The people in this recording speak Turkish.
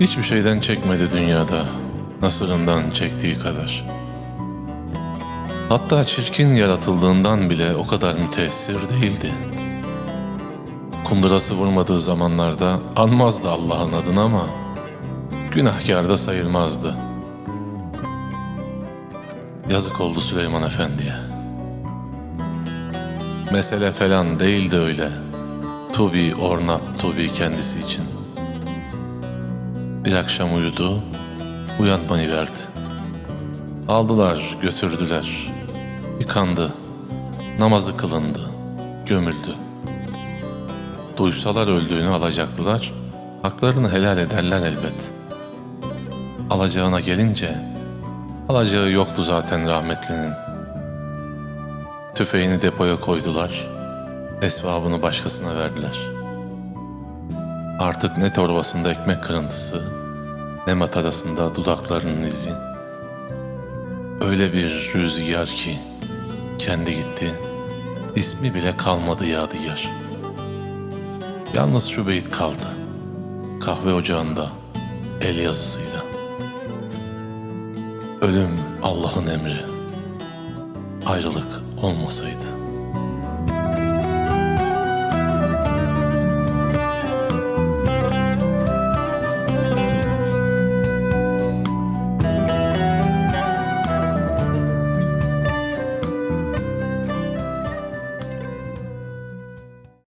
Hiçbir şeyden çekmedi dünyada, nasırından çektiği kadar. Hatta çirkin yaratıldığından bile o kadar müteessir değildi. Kundurası vurmadığı zamanlarda anmazdı Allah'ın adını ama günahkar da sayılmazdı. Yazık oldu Süleyman Efendi'ye. Mesele falan değildi öyle. Tubi ornat Tubi kendisi için. Bir akşam uyudu, uyanmayı verdi. Aldılar, götürdüler. Yıkandı, namazı kılındı, gömüldü. Duysalar öldüğünü alacaktılar, haklarını helal ederler elbet. Alacağına gelince, alacağı yoktu zaten rahmetlinin. Tüfeğini depoya koydular, esvabını başkasına verdiler. Artık ne torbasında ekmek kırıntısı, ne matarasında dudaklarının izi. Öyle bir rüzgar ki, kendi gitti, ismi bile kalmadı yadigar. Yalnız şu beyit kaldı, kahve ocağında, el yazısıyla. Ölüm Allah'ın emri, ayrılık olmasaydı.